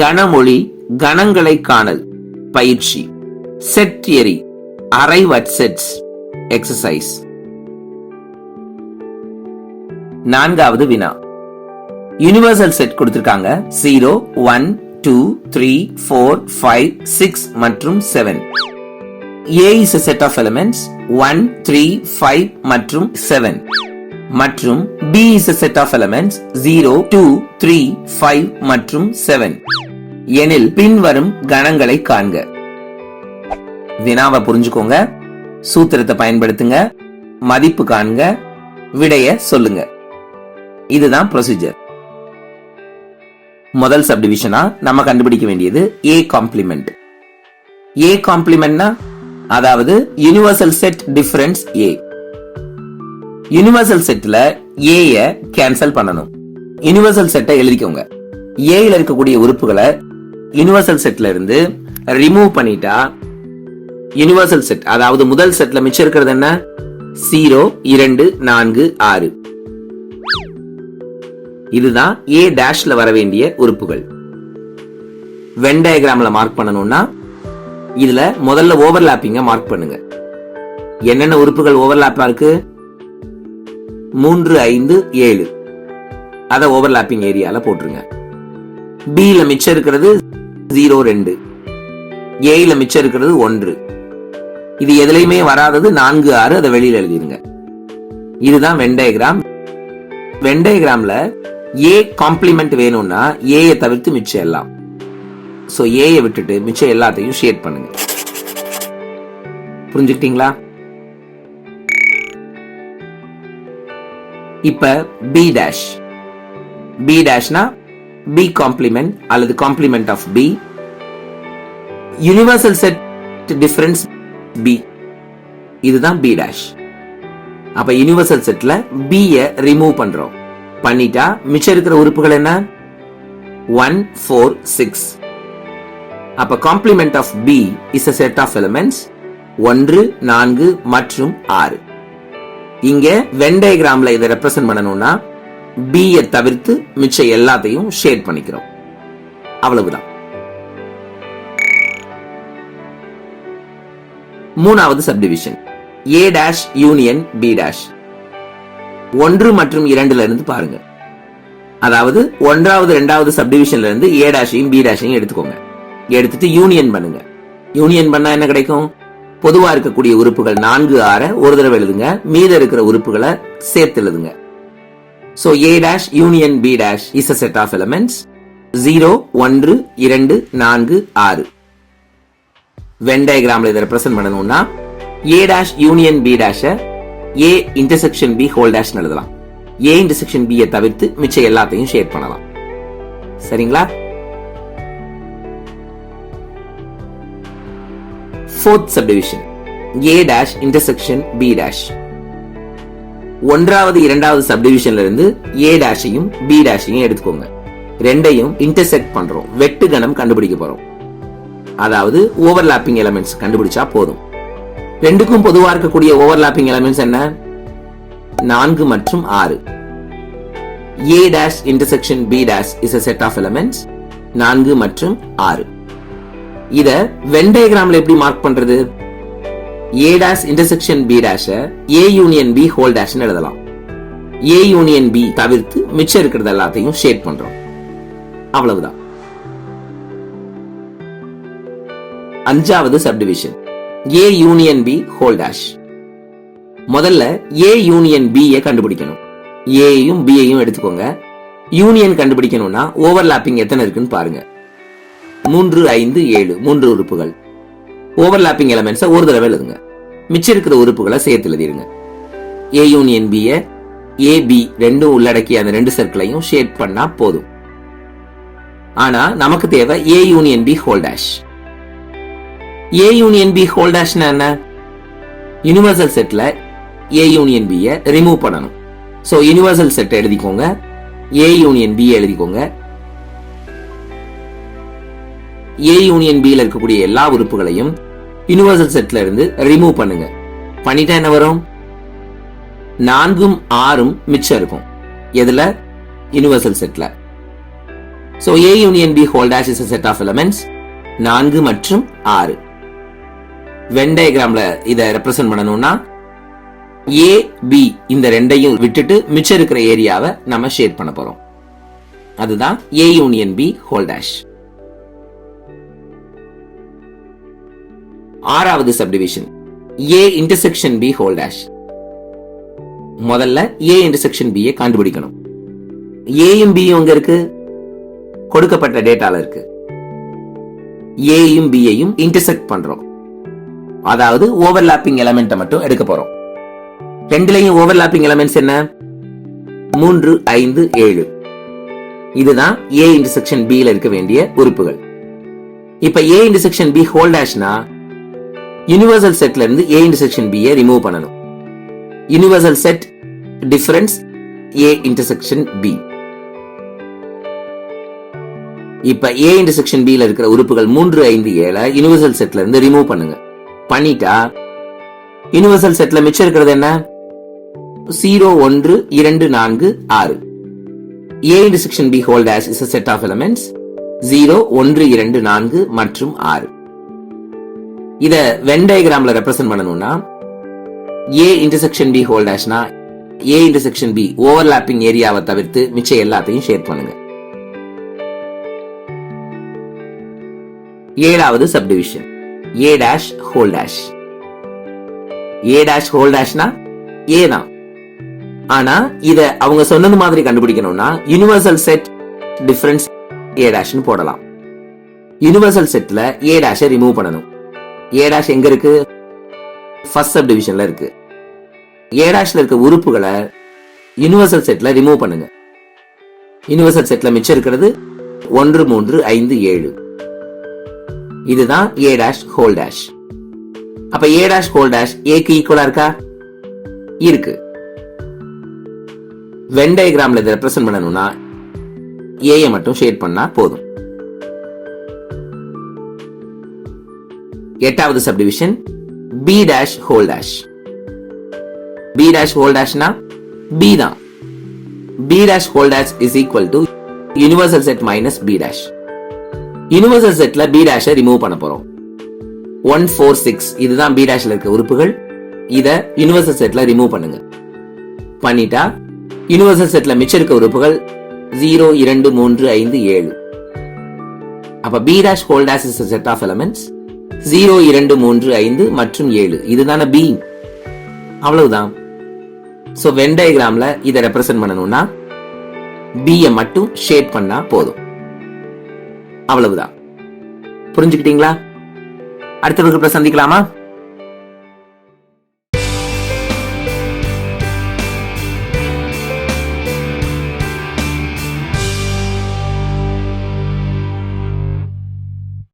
கனமொழி கணங்களை காணல். பயிற்சி. Set theory arrive at sets exercise நான்காவது வினா. யுனிவர்சல் செட் கொடுத்திருக்காங்க. Zero one two three four five six மற்றும் seven A is a set of elements one three five மற்றும் seven மற்றும் B is a set of elements zero two three five மற்றும் seven எனில் பின்வரும் கணங்களை காண்க. வினாவை புரிஞ்சுக்கோங்க. சூத்திரத்தை பயன்படுத்துங்க. மதிப்பு காண்க. விடைய சொல்லுங்க. இதுதான் ப்ரொசீஜர் முதல் சப்டிவிஷனா நம்ம கண்டுபிடிக்க வேண்டியது ஏ காம்ப்ளிமெண்ட் ஏ காம்ப்ளிமெண்ட்னா அதாவது universal set difference A universal செட்ல ஏய கேன்சல் பண்ணணும். யூனிவர்சல் செட்டை எழுதிக்கோங்க. ஏல இருக்கக்கூடிய உறுப்புகளை யூனிவர்சல் செட்ல இருந்து ரிமூவ் பண்ணிட்டா யூனிவர்சல் செட் அதாவது முதல் செட்ல மிச்சம் இருக்கிறது என்ன? ஜீரோ இரண்டு நான்கு ஆறு. இதுதான் ஏ டேஷ்ல வர வேண்டிய உறுப்புகள். வென் டயக்ராம்ல மார்க் பண்ணணும்னா இதுல முதல்ல ஓவர்லாப்பிங்க மார்க் பண்ணுங்க. என்னென்ன உறுப்புகள் ஓவர்லாப்பா இருக்கு? மூன்று ஐந்து ஏழு. அதை ஓவர்லாப்பிங் ஏரியால போட்டுருங்க. பியில் மிச்சம் இருக்கிறது ஜீரோ ரெண்டு. ஏல மிச்சம் இருக்கிறது ஒன்று. இது எதுலையுமே வராதது நான்கு ஆறு அதை வெளியில எழுதிடுங்க இதுதான் வெண்டயகிராம் வெண்டயகிராம்ல ஏ காம்ப்ளிமெண்ட் வேணும்னா ஏயை தவிர்த்து மிச்சம் எல்லாம். சோ ஏயை விட்டுட்டு மிச்சம் எல்லாத்தையும் ஷேட் பண்ணுங்க. புரிஞ்சுக்கிட்டீங்களா? இப்ப பி டேஷ் பி டேஷ்னா பி காம்ப்ளிமெண்ட் அல்லது complement of B universal set difference B இதுதான் பி டேஷ் அப்ப யுனிவர்சல் செட்ல பி ரிமூவ் பண்றோம். பண்ணிட்டா மிச்சம் இருக்கிற உறுப்புகள் என்ன? ஒன் ஃபோர் சிக்ஸ் அப்ப complement of B is a set of elements ஒன்று நான்கு மற்றும் ஆறு. இங்க வென் டயக்ராம்ல இதை ரெப்ரசென்ட் பண்ணணும்னா B தவிர்த்து மிச்ச எல்லாத்தையும் ஷேட் பண்ணிக்கிறோம். அவ்வளவுதான். மூணாவது subdivision A dash union B dash ஒன்று மற்றும் இரண்டுல இருந்து பாருங்க. அதாவது ஒன்றாவது இரண்டாவது சப்டிவிஷன்ல இருந்து ஏ டேஷையும் பி டேஷையும் எடுத்துக்கோங்க. எடுத்துட்டு யூனியன் பண்ணுங்க. யூனியன் பண்ணா என்ன கிடைக்கும்? பொதுவா இருக்கக்கூடிய உறுப்புகள் நான்கு ஆற ஒரு தடவை எழுதுங்க. மீத இருக்கிற உறுப்புகளை சேர்த்து எழுதுங்க. So A dash union B dash is a set of elements zero ஒன்று இரண்டு நான்கு ஆறு. வென் டயக்ராம்ல இதை ரெப்ரசென்ட் பண்ணணும்னா A dash union B dash A intersection B whole dash எழுதலாம். ஏ இன்டர்செக்ஷன் பி தவிர்த்து மிச்சம் எல்லாத்தையும் ஷேர் பண்ணலாம். சரிங்களா? Fourth subdivision A dash intersection B dash ஒன்றாவது இரண்டாவது சப்டிவிஷன்ல இருந்து ஏ டேஷையும் பி டேஷையும் எடுத்துக்கோங்க. ரெண்டையும் இன்டர்செக்ட் பண்றோம். வெட்டு கணம் கண்டுபிடிக்க போறோம். அதாவது ஓவர்லாப்பிங் எலமெண்ட்ஸ் கண்டுபிடிச்சா போதும். ரெண்டுக்கும் பொதுவா இருக்கக்கூடிய ஓவர்லாப்பிங் எலிமெண்ட்ஸ் என்ன? நான்கு மற்றும் ஆறு. A dash intersection B dash is a set of elements நான்கு மற்றும் ஆறு. இத வென் டயக்ராம்ல எப்படி மார்க் பண்றது? A dash intersection B dash A union B whole டேஷ்னு எழுதலாம். ஏ யூனியன் பி தவிர்த்து மிச்சம் இருக்கிறது எல்லாத்தையும் ஷேட் பண்றோம். அவ்வளவுதான். அஞ்சாவது subdivision A union B whole dash முதல்ல ஏ யூனியன் பி கண்டுபிடிக்கணும். ஏயும் பியையும் எடுத்துக்கோங்க. யூனியன் கண்டுபிடிக்கணும்னா ஓவர்லாப்பிங் எத்தனை இருக்குன்னு பாருங்க. மூன்று ஐந்து ஏழு மூன்று உறுப்புகள். ஓவர்லாப்பிங் எலமெண்ட்ஸை ஒரு தடவை எழுதுங்க. மிச்சம் இருக்கிற உறுப்புகளை சேர்த்து எழுதிடுங்க ஏ யூனியன் பியை ஏபி ரெண்டும் உள்ளடக்கிய அந்த ரெண்டு சர்க்கிளையும் ஷேட் பண்ணா போதும். ஆனா நமக்கு தேவை A union B whole dash A union B whole டேஷ்னா என்ன? யுனிவர்சல் செட்ல ஏ யூனியன் பியை ரிமூவ் பண்ணணும். ஸோ யுனிவர்சல் செட் எழுதிக்கோங்க. ஏ யூனியன் பி எழுதிக்கோங்க. ஏ யூனியன் பியில் இருக்கக்கூடிய எல்லா உறுப்புகளையும் யுனிவர்சல் செட்ல இருந்து ரிமூவ் பண்ணுங்க. பண்ணிட்டா என்ன வரும்? நான்கும் ஆறும் மிச்சம் இருக்கும். எதுல? யூனிவர்சல் செட்ல so A union B whole dash is set of elements நான்கு மற்றும் ஆறு. வென் டயக்ராம்ல இதை ரெப்ரசென்ட் பண்ணணும்னா ஏ பி இந்த ரெண்டையும் விட்டுட்டு மிச்சம் இருக்கிற ஏரியாவை நம்ம ஷேர் பண்ண போறோம். அதுதான் A union B whole dash ஆறாவது subdivision A intersection B whole dash முதல்ல ஏ இன்டர்செக்ஷன் பி கண்டுபிடிக்கணும். ஏயும் பியும் எங்க இருக்கு? கொடுக்கப்பட்ட டேட்டால இருக்கு. ஏயும் பியையும் இன்டர்செக்ட் பண்றோம். அதாவது ஓவர்லாப்பிங் எலமெண்ட்டை மட்டும் எடுக்க போறோம். ரெண்டுலையும் ஓவர்லாப்பிங் எலமெண்ட்ஸ் என்ன? மூன்று ஐந்து ஏழு. இதுதான் ஏ இன்டர்செக்ஷன் பி ல இருக்க வேண்டிய உறுப்புகள். இப்ப ஏ இன்டர்செக்ஷன் பி ஹோல் டேஷ்னா யூனிவர்சல் செட்ல இருந்து ஏ இன்டர்செக்ஷன் பியை ரிமூவ் பண்ணணும். Universal set difference A intersection B இப்ப ஏ இன்டர்செக்ஷன் பி இருக்கிற உறுப்புகள் மூன்று ஐந்து ஏழை யூனிவர்சல் செட்ல இருந்து ரிமூவ் பண்ணுங்க. பண்ணிட்டா யூனிவர்சல் செட்ல மிச்சம் இருக்கிறது என்ன? ஜீரோ ஒன்று இரண்டு நான்கு ஆறு. A intersection B whole dash is set of elements zero ஒன்று இரண்டு நான்கு மற்றும் ஆறு. இத வென் டயக்ராம்ல ரெப்ரசென்ட் பண்ணணும்னா ஏ இன்டர்செக்ஷன் பி ஹோல் டேஷ்னா ஏ இன்டர்செக்ஷன் பி ஓவர்லாப்பிங் ஏரியாவை தவிர்த்து மிச்சம் எல்லாத்தையும் ஷேர் பண்ணுங்க. ஏழாவது subdivision A dash whole dash A dash whole டேஷ்னா A தான். ஆனா இத அவங்க சொன்னது மாதிரி கண்டுபிடிக்கணும்னா யூனிவர்சல் செட் டிஃபரன்ஸ் ஏ டேஷ்னு போடலாம். யூனிவர்சல் செட்ல ஏ டேஷை ரிமூவ் பண்ணணும். ஏ டேஷ் எங்க இருக்கு? ஃபர்ஸ்ட் சப் டிவிஷன்ல இருக்கு. ஏ இருக்க உறுப்புகளை யூனிவர்சல் செட்ல ரிமூவ் பண்ணுங்க. யூனிவர்சல் செட்ல மிச்சம் இருக்கிறது ஒன்று மூன்று ஐந்து ஏழு. இதுதான் ஏ டேஷ் ஹோல் டேஷ் அப்ப ஏ டேஷ் ஹோல் டேஷ் ஏக்கு ஈக்குவலா இருக்கா? இருக்கு. வென் டயக்ராம்ல இதை ரெப்ரசென்ட் பண்ணணும்னா ஏயை மட்டும் ஷேட் பண்ணா போதும். எட்டாவது subdivision B dash whole dash B dash whole டேஷ்னா B தான். B dash whole dash is equal to universal set minus B dash universal செட்ல பி டேஷை ரிமூவ் பண்ண போறோம். ஒன் ஃபோர் சிக்ஸ் இதுதான் பி டேஷ்ல இருக்க உறுப்புகள். இதை யூனிவர்சல் செட்ல ரிமூவ் பண்ணுங்க. பண்ணிட்டா யூனிவர்சல் செட்ல மிச்சம் இருக்க உறுப்புகள் ஜீரோ இரண்டு மூன்று ஐந்து ஏழு. அப்ப B dash whole dash is set of elements zero இரண்டு மூன்று ஐந்து மற்றும் ஏழு. இதுதானே பி அவ்வளவுதான். ஸோ வென் டயக்ராம்ல இதை ரெப்ரசென்ட் பண்ணணும்னா B மட்டும் ஷேட் பண்ணா போதும். அவ்வளவுதான். புரிஞ்சுக்கிட்டீங்களா? அடுத்த வகுப்புல சந்திக்கலாமா?